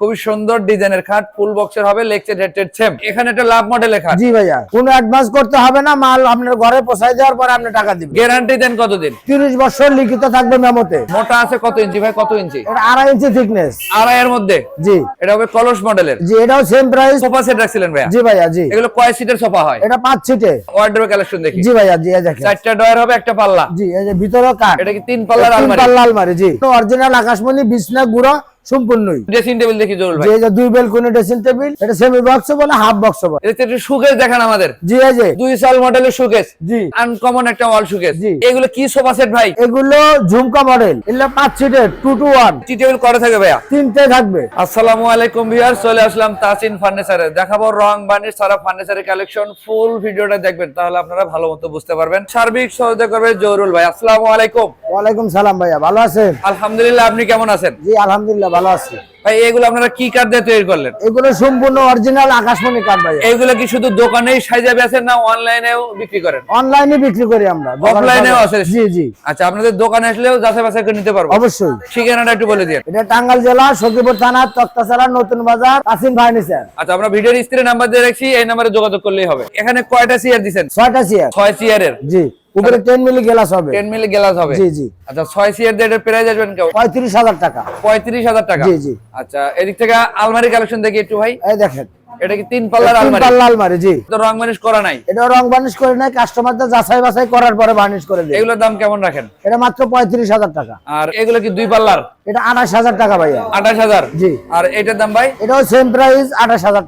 খুবই সুন্দর ডিজাইনের খাট ফুল বক্সের হবে লেকচার হেডেড সেম এখানে একটা লাভ মডেলের খাট। জি ভাইয়া কোনো অ্যাডভান্স করতে হবে না মাল আপনার ঘরে পৌঁছায় দেওয়ার পরে আপনি টাকা দিবেন। গ্যারান্টি দেন কতদিন? তিরিশ বছর লিখিত থাকবে মেমোতে। মোটা আছে কত ইঞ্চি ভাই? কত ইঞ্চি? এটা আড়াই ইঞ্চি থিকনেস আড়াইয়ের মধ্যে? জি। এটা হবে কলস মডেলের জি এটাও সেম প্রাইস সোফা সেট রাখছিলেন ভাইয়া? জি ভাইয়া জি। এগুলো কয় সিটের সোফা হয়? এটা পাঁচ সিটে ওয়ার্ড্রোব কালেকশন দেখি। জি ভাইয়া জি এই দেখেন। চারটা ডয়ার হবে একটা পাল্লা। জি এই যে ভিতরে কাট এটা কি তিন পাল্লার আলমারি তিন আলমারি? পাল্লা আলমারি জি। অরিজিনাল আকাশমণি বিছনা গুঁড়ো সম্পূর্ণই। ড্রেসিং টেবিল দেখি জরুল ভাই। যে দুই ড্রেসিং টেবিল এটা সেমি বক্স বলে হাফ বক্স বলে এটা একটু সুকেস দেখান আমাদের। জি দুই সাল মডেলের সুকেস জি। আনকমন একটা ওয়াল সুকেস জি। এগুলো কি সোফা সেট ভাই? এগুলো ঝুমকা মডেল এগুলো পাঁচ সিটের two two one tea table করে থাকে ভাইয়া। তিনটে থাকবে। আসসালামু আলাইকুম ভিউয়ার চলে আসলাম তাসিন ফার্নিচারে দেখাবো রং বানির সারা ফার্নিচারের কালেকশন ফুল ভিডিওটা দেখবেন তাহলে আপনারা ভালো মতো বুঝতে পারবেন। সার্বিক সহযোগিতা করবে জহুরুল ভাই। আসসালামু আলাইকুম। ওয়ালাইকুম সালাম ভাইয়া ভালো আছেন? আলহামদুলিল্লাহ আপনি কেমন আছেন? জি আলহামদুলিল্লাহ ভালো আছি। ভাই এগুলো আপনারা কি কাঠ দিয়ে তৈরি করলেন? এগুলো সম্পূর্ণ অরিজিনাল আকাশমণি কাঠ ভাইয়া এইগুলো কি শুধু দোকানেই সাইজা বেচেন না অনলাইনেও বিক্রি করেন? অনলাইনে বিক্রি করি আমরা অফলাইনেও আছে? জি জি। আচ্ছা আপনাদের দোকানে আসলেও যাচাই বাছাই করে নিতে পারব। অবশ্যই। ঠিকানাটা একটু বলে দিন। এটা টাঙ্গাইল জেলা সখীপুর থানা তক্তাছাড়া নতুন বাজার কাসিম ফার্নিচার আচ্ছা আমরা ভিডিওর নাম্বার দিয়ে রাখছি এই নাম্বারে যোগাযোগ করলেই হবে। এখানে কয়টা চেয়ার দিচ্ছেন ছয়টা চেয়ার ছয় চেয়ারের জি উপরে টেন মিলি গ্লাস হবে। টেন মিলি গ্লাস হবে। জি জি। আচ্ছা ছয় চেয়ার দিয়ে প্রাইস আসবেন কেউ পঁয়ত্রিশ হাজার টাকা। পঁয়ত্রিশ হাজার টাকা। জি জি। আচ্ছা এদিক থেকে আলমারি কালেকশন দেখি একটু ভাই। এই দেখেন। এটা কি তিন পাল্লার তিন পাল্লা আলমারি জি। তো রং মানিশ করা নাই? এটা রং বার্নিশ করে নাই কাস্টমারদের যাচাই বাছাই করার পরে বার্নিশ করে দেয় এগুলোর দাম কেমন রাখেন? এটা মাত্র পঁয়ত্রিশ হাজার টাকা। আর এগুলো কি দুই পাল্লার? এটা আঠাশ হাজার টাকা ভাইয়া। আঠাশ হাজার? জি। আর এটার দাম ভাই? এটাও সেম প্রাইস আঠাশ হাজার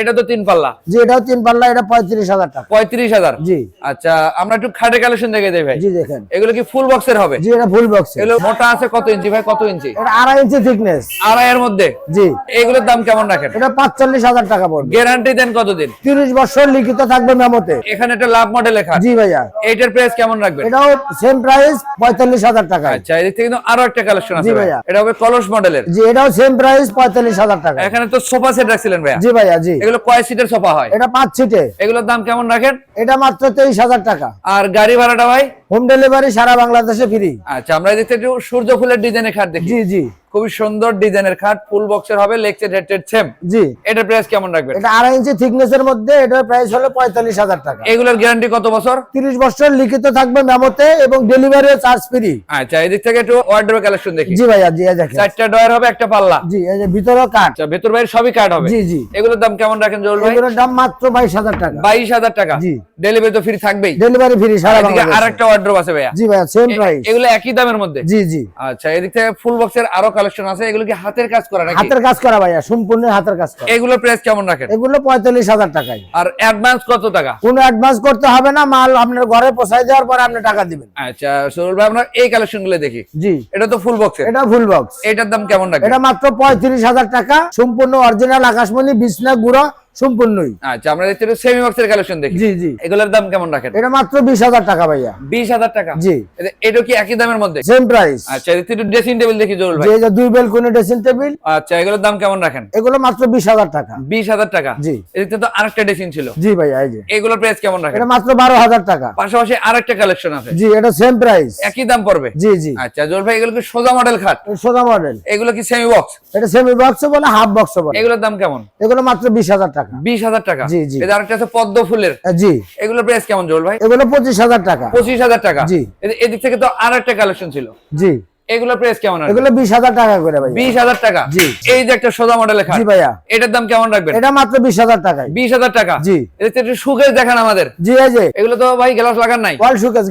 এটা তো তিন পাল্লা। জি এটাও তিন পাল্লা এটা পঁয়ত্রিশ হাজার টাকা। পঁয়ত্রিশ হাজার? জি। আচ্ছা আমরা একটু খাটের কালেকশন দেখে দেই ভাই। জি দেখেন। এগুলো কি ফুল বক্সের হবে? জি এটা ফুল বক্স এগুলো মোটা আছে কত ইঞ্চি ভাই? কত ইঞ্চি? এটা আড়াই ইঞ্চি থিকনেস আড়াইয়ের মধ্যে? জি। এগুলোর দাম কেমন রাখেন? এটা পাঁচচল্লিশ হাজার টাকা পড়বে। গ্যারান্টি দেন কতদিন? তিরিশ বছর লিখিত থাকবে মেমোতে এখানে একটা লাভ মডেলের খাট জি ভাইয়া। এইটার প্রাইস কেমন রাখবেন? এটাও সেম প্রাইস পঁয়তাল্লিশ হাজার টাকা আচ্ছা এদিক থেকে কিন্তু আরও একটা কালেকশন আছে জি ভাইয়া। এটা হবে কলস মডেলের। জি এটাও সেম প্রাইস পঁয়তাল্লিশ হাজার টাকা এখানে তো সোফা সেট রাখছিলেন ভাইয়া। জি ভাইয়া জি। এগুলো কয় সিটের সোফা হয়? এটা পাঁচ সিটে এগুলোর দাম কেমন রাখেন? এটা মাত্র তেইশ হাজার টাকা। আর গাড়ি ভাড়াটা ভাই? হোম ডেলিভারি সারা বাংলাদেশে ফ্রি আচ্ছা আমরা একটু সূর্য ফুলের ডিজাইনের খাট দেখি। জি জি। খুবই সুন্দর ডিজাইনের খাট ফুল বক্সের হবে লেকচার হেডেড সেম জি। এটার প্রাইস কেমন রাখবেন? এটা আড়াই ইঞ্চি থিকনেস এর মধ্যে এটার প্রাইস হলো পঁয়তাল্লিশ হাজার টাকা। এগুলোর গ্যারান্টি কত বছর? তিরিশ বছর লিখিত থাকবে মেমোতে এবং ডেলিভারি চার্জ ফ্রি আচ্ছা এদিক থেকে একটু ওয়ার্ড্রোব কালেকশন দেখি। জি ভাইয়া জি এই দেখেন। চারটা ডয়ার হবে একটা পাল্লা। জি এই যে ভিতরে কাঠ। আচ্ছা ভেতর বাইরে সবই কাট হবে। জি জি। এগুলোর দাম কেমন রাখেন জরুল ভাই? এগুলোর দাম মাত্র বাইশ হাজার টাকা। বাইশ হাজার টাকা। জি। ডেলিভারি তো ফ্রি থাকবেই। ডেলিভারি ফ্রি সারা বাংলাদেশে। একটা ওয়ার্ড্রোব আছে ভাইয়া? জি ভাইয়া সেম প্রাইস এগুলো একই দামের মধ্যে? জি জি। আচ্ছা এদিক থেকে ফুল বক্সের আরও কালেকশন আছে এগুলো কি হাতের কাজ করা নাকি? হাতের কাজ করা ভাইয়া সম্পূর্ণ হাতের কাজ করা। প্রাইস কেমন রাখেন? এগুলো পঁয়তাল্লিশ হাজার টাকায়। আর অ্যাডভান্স কত টাকা? কোনো অ্যাডভান্স করতে হবে না মাল আপনার ঘরে পৌঁছায় দেওয়ার পরে আপনি টাকা দিবেন। আচ্ছা সরুল ভাই আমরা এই কালেকশনগুলো দেখি। জি। এটা তো ফুল বক্সের এটা ফুল বক্স এটার দাম কেমন রাখেন? এটা মাত্র পঁয়ত্রিশ হাজার টাকা সম্পূর্ণ অরিজিনাল আকাশমণি বিছনা গুঁড়ো সম্পূর্ণই। আচ্ছা আমরা দেখতে সেমি বক্সের কালেকশন দেখি। জি জি। এগুলোর দাম কেমন রাখেন? এটা মাত্র বিশ হাজার টাকা ভাইয়া। বিশ হাজার টাকা? জি। এটা- এটা কি একই দামের মধ্যে? সেম প্রাইস আচ্ছা থেকে ড্রেসিং টেবিল দেখি জরুল ভাই। যে দুই বেলকনি ড্রেসিং টেবিল আচ্ছা এগুলোর দাম কেমন রাখেন? এগুলো মাত্র বিশ হাজার টাকা। বিশ হাজার টাকা? জি। এদিক তো আরেকটা ড্রেসিং ছিল। জি ভাইয়া এই যে। এগুলোর প্রাইস কেমন রাখেন? এটা মাত্র বারো হাজার টাকা। পাশাপাশি আরেকটা কালেকশন আছে। জি এটা সেম প্রাইস একই দাম পড়বে? জি জি। আচ্ছা জোর ভাই এগুলো কি সোজা মডেল খাট? সোজা মডেল এগুলো কি সেমি বক্স এটা সেমি বক্স বলে হাফ বক্স বলে। এগুলোর দাম কেমন? এগুলো মাত্র বিশ হাজার টাকা। বিশ হাজার টাকা। জি, জি। এটা আরেকটা আছে পদ্ম ফুলের। জি। এগুলো প্রাইস কেমন ভাই? এগুলো পঁচিশ হাজার টাকা। পঁচিশ হাজার টাকা। জি। এদিক থেকে তো আর একটা কালেকশন ছিল। জি। এগুলোর প্রাইস কেমন আছে এগুলো বিশ হাজার টাকা করে বিশ হাজার টাকা? জি। এই যে একটা সোজা মডেলের খাট। জি ভাইয়া। এটার দাম কেমন রাখবেন? এটা মাত্র বিশ হাজার টাকায়। বিশ হাজার টাকা? জি। থেকে একটু দেখান আমাদের। জি এগুলো তো ভাই গ্লাস লাগান নাই।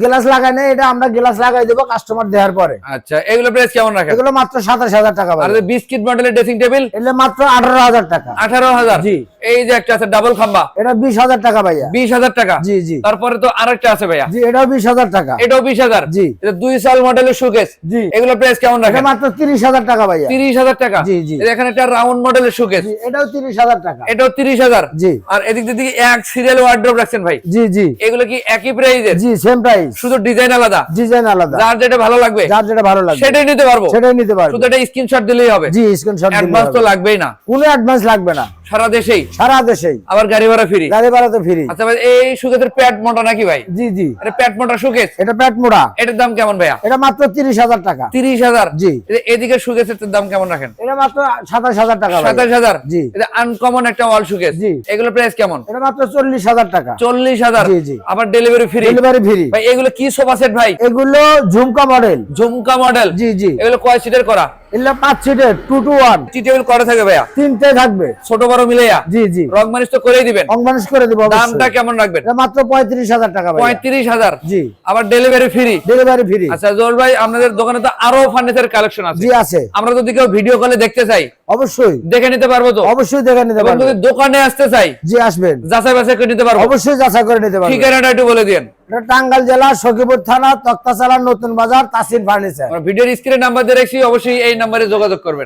গ্লাস লাগাই নেই এটা আমরা গ্লাস লাগাই দেবো কাস্টমার দেওয়ার পরে। আচ্ছা এগুলো প্রাইস কেমন রাখেন? এগুলো মাত্র সাতাশ হাজার টাকা আর ভাইয়া বিস্কিট মডেলের ড্রেসিং টেবিল এগুলো মাত্র আঠারো হাজার টাকা। আঠারো হাজার? জি। এই যে একটা আছে ডাবল খাম্বা। এটা বিশ হাজার টাকা ভাইয়া। বিশ হাজার টাকা? জি জি। তারপরে তো আরেকটা আছে ভাইয়া। জি এটাও বিশ হাজার টাকা। এটাও বিশ হাজার? জি। এটা দুই সাল মডেলের সুকেস জি। এগুলো প্রাইস কেমন রাখেন? মাত্র তিরিশ হাজার টাকা ভাইয়া। তিরিশ হাজার টাকা? জি, জি। এখানে একটা রাউন্ড মডেলের সুকেস জি এটাও তিরিশ হাজার টাকা। এটাও তিরিশ হাজার? জি। আর এদিক দিকে এক সিরিয়াল ওয়ার্ড্রোপ রাখছেন ভাই। জি জি। এগুলো কি একই প্রাইজের জি সেম প্রাইস শুধু ডিজাইন আলাদা? ডিজাইন আলাদা। যার যেটা ভালো লাগবে। যার যেটা ভালো লাগবে। সেটাই নিতে পারব। সেটাই নিতে পারবে। শুধু এটা স্ক্রিনশট দিলেই হবে। জি স্ক্রিনশট অ্যাডভান্স তো লাগবেই না। কোনো অ্যাডভান্স লাগবে না। সারা দেশেই। সারা দেশেই। আবার গাড়ি ভাড়া ফ্রি গাড়ি ভাড়া তো ফ্রি আচ্ছা ভাই এই সুকেসের প্যাট মোটা নাকি ভাই? জি জি। এটা প্যাট মোটা সুকেস এটা পেট মোড়া এটার দাম কেমন ভাইয়া? এটা মাত্র তিরিশ হাজার টাকা। তিরিশ হাজার। জি। এদিকে সুকেসের দাম কেমন রাখেন? এটা মাত্র সাতাশ হাজার টাকা। সাতাশ হাজার? জি। এটা আনকমন একটা ওয়াল সুকেস জি। এগুলো প্রাইস কেমন? এটা মাত্র চল্লিশ হাজার টাকা। চল্লিশ হাজার? জি, জি। আবার ডেলিভারি ফ্রি ডেলিভারি ফ্রি ভাই এগুলো কি সোফা সেট ভাই? এগুলো ঝুমকা মডেল ঝুমকা মডেল জি জি। এগুলো কয় সিটের করা? এগুলো পাঁচ সিটের two two one tea table করে থাকবে ভাইয়া? তিনটে থাকবে। ছোট বড় মিলাইয়া? জি জি। রং মানিস তো করেই দিবেন। করে দিব দামটা কেমন রাখবেন? মাত্র পঁয়ত্রিশ হাজার টাকা পঁয়ত্রিশ হাজার? জি। আবার ডেলিভারি ফ্রি ডেলিভারি ফ্রি আচ্ছা জোল ভাই আপনাদের দোকানে তো আরও ফার্নিচার কালেকশন আছে। জি আছে। আমরা যদি কেউ ভিডিও কলে দেখতে চাই অবশ্যই। দেখে নিতে পারব তো? অবশ্যই দেখে নিতে পারব। যদি দোকানে আসতে চাই জি আসবেন। যাচাই বাছাই করে নিতে পারব? অবশ্যই যাচাই করে নিতে পারব ঠিকানাটা একটু বলে দিন এটা টাঙ্গাইল জেলা সখীপুর থানা তক্তাচালা নতুন বাজার তাসির ফার্নিচার। ভিডিওর স্ক্রিনে নাম্বার দিয়ে রাখছি অবশ্যই এই নাম্বারে যোগাযোগ করবেন।